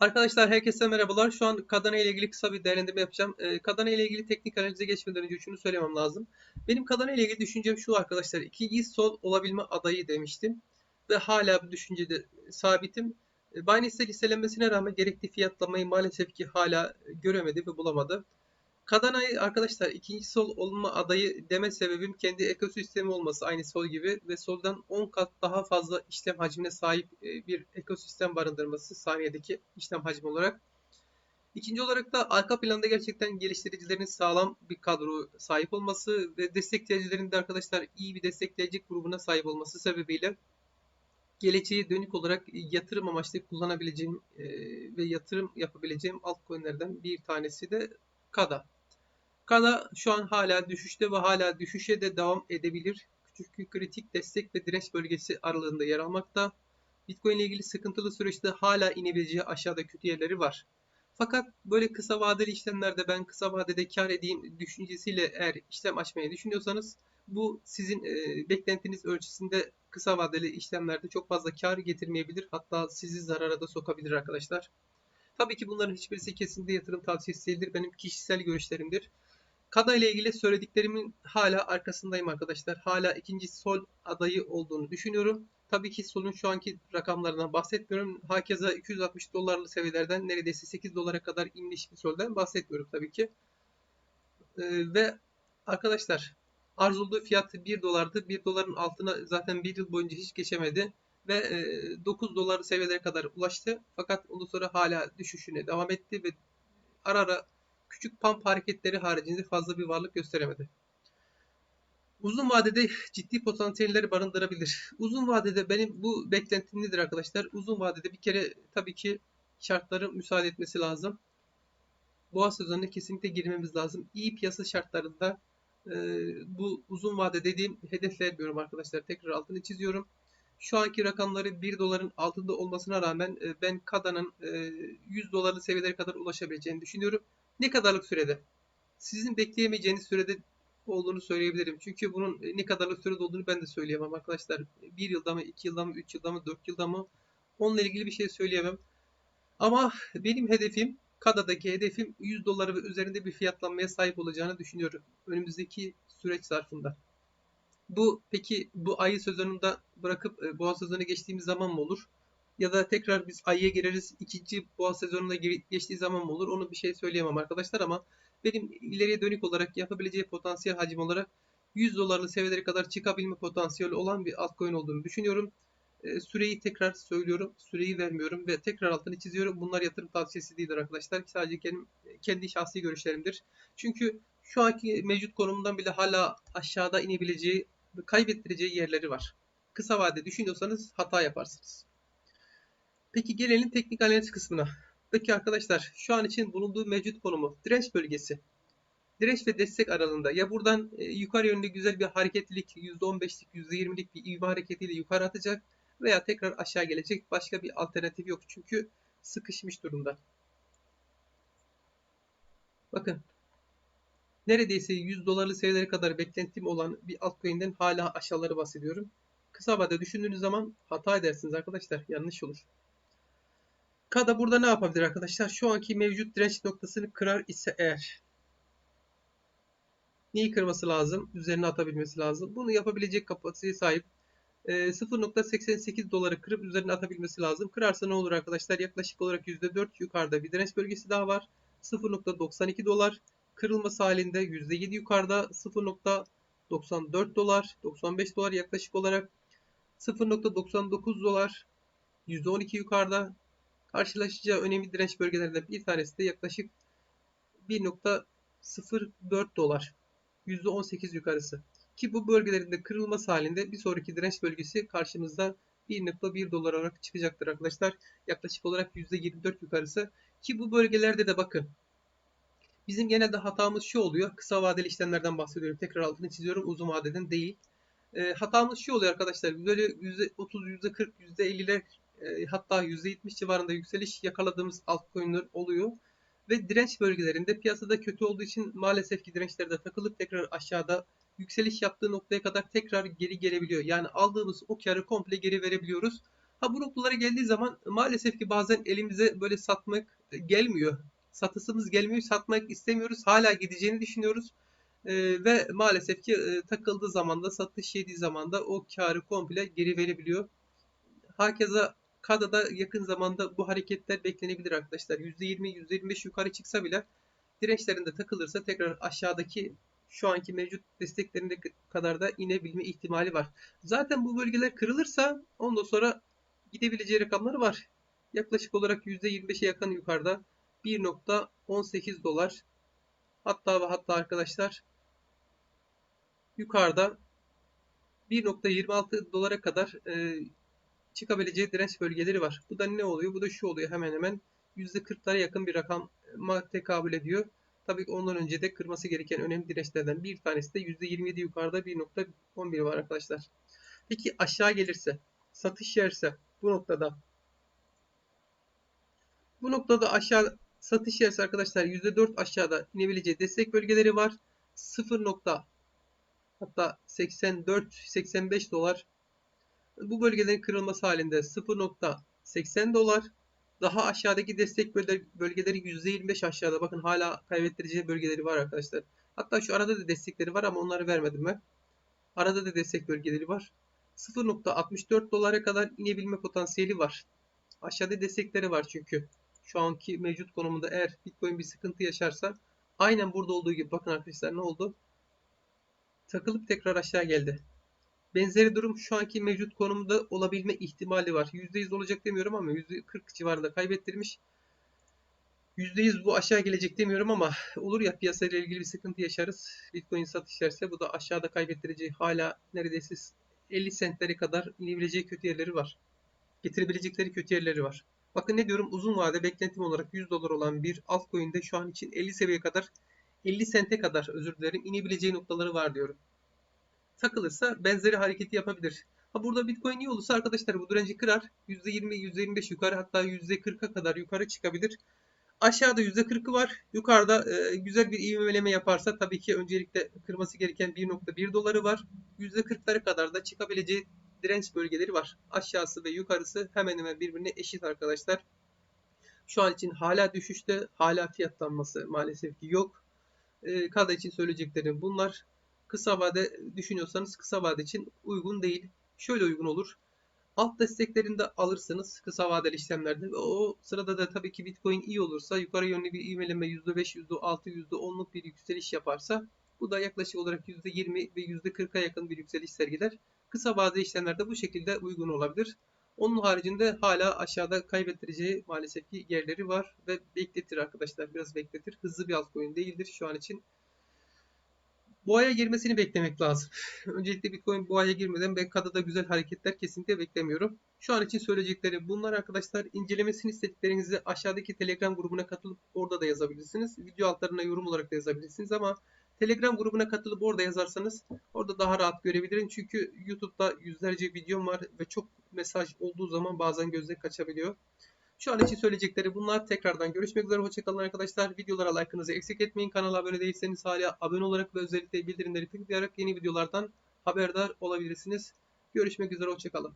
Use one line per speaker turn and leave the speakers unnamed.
Arkadaşlar herkese merhabalar. Şu an Kadana ile ilgili kısa bir değerlendirme yapacağım. Ee, Kadana ile ilgili teknik analize geçmeden önce şunu söylemem lazım. Benim Kadana ile ilgili düşüncem şu arkadaşlar. İkinci sol olabilme adayı demiştim. Ve hala bu düşüncede sabitim. Ee, Binance'de listelenmesine rağmen gerekli fiyatlamayı maalesef ki hala göremedi ve bulamadı. Kadana'yı arkadaşlar ikinci sol olma adayı deme sebebim kendi ekosistemi olması aynı sol gibi ve soldan 10 kat daha fazla işlem hacmine sahip e, bir ekosistem barındırması saniyedeki işlem hacmi olarak. İkinci olarak da arka planda gerçekten geliştiricilerin sağlam bir kadro sahip olması ve destekleyicilerin de arkadaşlar iyi bir destekleyici grubuna sahip olması sebebiyle geleceğe dönük olarak yatırım amaçlı kullanabileceğim e, ve yatırım yapabileceğim altcoin'lerden bir tanesi de KADA. KADA şu an hala düşüşte ve hala düşüşe de devam edebilir. Bir kritik destek ve direnç bölgesi aralığında yer almakta. Bitcoin ile ilgili sıkıntılı süreçte hala inebileceği aşağıda kötü yerleri var. Fakat böyle kısa vadeli işlemlerde ben kısa vadede kar edeyim düşüncesiyle eğer işlem açmayı düşünüyorsanız bu sizin e, beklentiniz ölçüsünde kısa vadeli işlemlerde çok fazla kar getirmeyebilir. Hatta sizi zarara da sokabilir arkadaşlar. Tabii ki bunların hiçbirisi kesinlikle yatırım tavsiyesi değildir. Benim kişisel görüşlerimdir. Kada ile ilgili söylediklerimin hala arkasındayım arkadaşlar. Hala ikinci sol adayı olduğunu düşünüyorum. Tabii ki solun şu anki rakamlarından bahsetmiyorum. Hakeza 260 dolarlı seviyelerden neredeyse 8 dolara kadar inmiş bir soldan bahsetmiyorum tabii ki. Ee, ve arkadaşlar arzulduğu fiyatı 1 dolardı. 1 doların altına zaten 1 yıl boyunca hiç geçemedi. Ve e, 9 dolar seviyelere kadar ulaştı. Fakat ondan sonra hala düşüşüne devam etti ve ara ara küçük pump hareketleri haricinde fazla bir varlık gösteremedi. Uzun vadede ciddi potansiyelleri barındırabilir. Uzun vadede benim bu beklentim nedir arkadaşlar? Uzun vadede bir kere tabii ki şartların müsaade etmesi lazım. Boğa sezonuna kesinlikle girmemiz lazım. İyi piyasa şartlarında e, bu uzun vade dediğim hedefler diyorum arkadaşlar. Tekrar altını çiziyorum. Şu anki rakamları 1 doların altında olmasına rağmen e, ben Kada'nın e, 100 dolarlı seviyelere kadar ulaşabileceğini düşünüyorum. Ne kadarlık sürede? Sizin bekleyemeyeceğiniz sürede olduğunu söyleyebilirim. Çünkü bunun ne kadarlık sürede olduğunu ben de söyleyemem arkadaşlar. 1 yılda mı, 2 yılda mı, 3 yılda mı, 4 yılda mı? Onunla ilgili bir şey söyleyemem. Ama benim hedefim, Kada'daki hedefim 100 doları ve üzerinde bir fiyatlanmaya sahip olacağını düşünüyorum. Önümüzdeki süreç zarfında. Bu peki bu ayı sezonunda bırakıp e, boğa sezonu geçtiğimiz zaman mı olur? Ya da tekrar biz ayıya gireriz ikinci boğa sezonuna geçtiği zaman mı olur? Onu bir şey söyleyemem arkadaşlar ama benim ileriye dönük olarak yapabileceği potansiyel hacim olarak 100 dolarlı seviyelere kadar çıkabilme potansiyeli olan bir altcoin olduğunu düşünüyorum. E, süreyi tekrar söylüyorum. Süreyi vermiyorum ve tekrar altını çiziyorum. Bunlar yatırım tavsiyesi değildir arkadaşlar. Sadece kendim, kendi şahsi görüşlerimdir. Çünkü şu anki mevcut konumundan bile hala aşağıda inebileceği kaybettireceği yerleri var. Kısa vade düşünüyorsanız hata yaparsınız. Peki gelelim teknik analiz kısmına. Peki arkadaşlar şu an için bulunduğu mevcut konumu direnç bölgesi. Direnç ve destek aralığında ya buradan e, yukarı yönlü güzel bir hareketlilik %15'lik %20'lik bir ivme hareketiyle yukarı atacak veya tekrar aşağı gelecek başka bir alternatif yok çünkü sıkışmış durumda. Bakın neredeyse 100 dolarlı seviyelere kadar beklentim olan bir altcoin'den hala aşağıları bahsediyorum. Kısa vadede düşündüğünüz zaman hata edersiniz arkadaşlar. Yanlış olur. Kada burada ne yapabilir arkadaşlar? Şu anki mevcut direnç noktasını kırar ise eğer neyi kırması lazım? Üzerine atabilmesi lazım. Bunu yapabilecek kapasiteye sahip 0.88 e, doları kırıp üzerine atabilmesi lazım. Kırarsa ne olur arkadaşlar? Yaklaşık olarak %4 yukarıda bir direnç bölgesi daha var. 0.92 dolar kırılması halinde %7 yukarıda 0.94 dolar, 95 dolar yaklaşık olarak 0.99 dolar %12 yukarıda karşılaşacağı önemli direnç bölgelerinden bir tanesi de yaklaşık 1.04 dolar %18 yukarısı. Ki bu bölgelerinde kırılması halinde bir sonraki direnç bölgesi karşımızda 1.1 dolar olarak çıkacaktır arkadaşlar. Yaklaşık olarak %24 yukarısı. Ki bu bölgelerde de bakın Bizim genelde hatamız şu oluyor. Kısa vadeli işlemlerden bahsediyorum. Tekrar altını çiziyorum. Uzun vadeden değil. E, hatamız şu oluyor arkadaşlar. Böyle %30, %40, %50'ler e, hatta %70 civarında yükseliş yakaladığımız altcoin'ler oluyor. Ve direnç bölgelerinde piyasada kötü olduğu için maalesef ki dirençlerde takılıp tekrar aşağıda yükseliş yaptığı noktaya kadar tekrar geri gelebiliyor. Yani aldığımız o karı komple geri verebiliyoruz. Ha bu noktalara geldiği zaman maalesef ki bazen elimize böyle satmak gelmiyor. Satısımız gelmiyor, satmak istemiyoruz. Hala gideceğini düşünüyoruz. Ee, ve maalesef ki e, takıldığı zaman da satış yediği zaman da o karı komple geri verebiliyor. Hakeza KADA'da yakın zamanda bu hareketler beklenebilir arkadaşlar. %20, %25 yukarı çıksa bile dirençlerinde takılırsa tekrar aşağıdaki şu anki mevcut desteklerine kadar da inebilme ihtimali var. Zaten bu bölgeler kırılırsa ondan sonra gidebileceği rakamları var. Yaklaşık olarak %25'e yakın yukarıda 1.18 dolar hatta ve hatta arkadaşlar yukarıda 1.26 dolara kadar e, çıkabileceği direnç bölgeleri var. Bu da ne oluyor? Bu da şu oluyor hemen hemen %40'lara yakın bir rakam tekabül ediyor. Tabii ki ondan önce de kırması gereken önemli dirençlerden bir tanesi de %27 yukarıda 1.11 var arkadaşlar. Peki aşağı gelirse, satış yerse bu noktada bu noktada aşağı satış yerse arkadaşlar %4 aşağıda inebileceği destek bölgeleri var. 0. hatta 84 85 dolar bu bölgelerin kırılması halinde 0.80 dolar daha aşağıdaki destek bölgeleri %25 aşağıda. Bakın hala kaybettirici bölgeleri var arkadaşlar. Hatta şu arada da destekleri var ama onları vermedim ben. Arada da destek bölgeleri var. 0.64 dolara kadar inebilme potansiyeli var. Aşağıda destekleri var çünkü. Şu anki mevcut konumunda eğer Bitcoin bir sıkıntı yaşarsa aynen burada olduğu gibi bakın arkadaşlar ne oldu? Takılıp tekrar aşağı geldi. Benzeri durum şu anki mevcut konumda olabilme ihtimali var. %100 olacak demiyorum ama %40 civarında kaybettirmiş. %100 bu aşağı gelecek demiyorum ama olur ya piyasayla ilgili bir sıkıntı yaşarız. Bitcoin satış yerse bu da aşağıda kaybettireceği hala neredeyse 50 sentlere kadar inebileceği kötü yerleri var. Getirebilecekleri kötü yerleri var. Bakın ne diyorum uzun vade beklentim olarak 100 dolar olan bir altcoin'de şu an için 50 seviye kadar 50 sente kadar özür dilerim inebileceği noktaları var diyorum takılırsa benzeri hareketi yapabilir. Ha burada Bitcoin iyi olursa arkadaşlar bu direnci kırar. %20, %25 yukarı hatta %40'a kadar yukarı çıkabilir. Aşağıda %40'ı var. Yukarıda e, güzel bir ivmeleme yaparsa tabii ki öncelikle kırması gereken 1.1 doları var. %40'lara kadar da çıkabileceği direnç bölgeleri var. Aşağısı ve yukarısı hemen hemen birbirine eşit arkadaşlar. Şu an için hala düşüşte, hala fiyatlanması maalesef ki yok. E, Kada için söyleyeceklerim bunlar kısa vade düşünüyorsanız kısa vade için uygun değil. Şöyle uygun olur. Alt desteklerini de alırsınız kısa vadeli işlemlerde. Ve o sırada da tabii ki Bitcoin iyi olursa yukarı yönlü bir ivmeleme %5, %6, %10'luk bir yükseliş yaparsa bu da yaklaşık olarak %20 ve %40'a yakın bir yükseliş sergiler. Kısa vadeli işlemlerde bu şekilde uygun olabilir. Onun haricinde hala aşağıda kaybettireceği maalesef ki yerleri var ve bekletir arkadaşlar. Biraz bekletir. Hızlı bir altcoin değildir şu an için boğaya girmesini beklemek lazım. Öncelikle Bitcoin boğaya girmeden ben kadada güzel hareketler kesinlikle beklemiyorum. Şu an için söyleyeceklerim bunlar arkadaşlar. İncelemesini istediklerinizi aşağıdaki Telegram grubuna katılıp orada da yazabilirsiniz. Video altlarına yorum olarak da yazabilirsiniz ama Telegram grubuna katılıp orada yazarsanız orada daha rahat görebilirim. Çünkü YouTube'da yüzlerce videom var ve çok mesaj olduğu zaman bazen gözle kaçabiliyor. Şu an için söyleyecekleri bunlar. Tekrardan görüşmek üzere. Hoşçakalın arkadaşlar. Videolara like'ınızı eksik etmeyin. Kanala abone değilseniz hala abone olarak ve özellikle bildirimleri tıklayarak yeni videolardan haberdar olabilirsiniz. Görüşmek üzere. Hoşçakalın.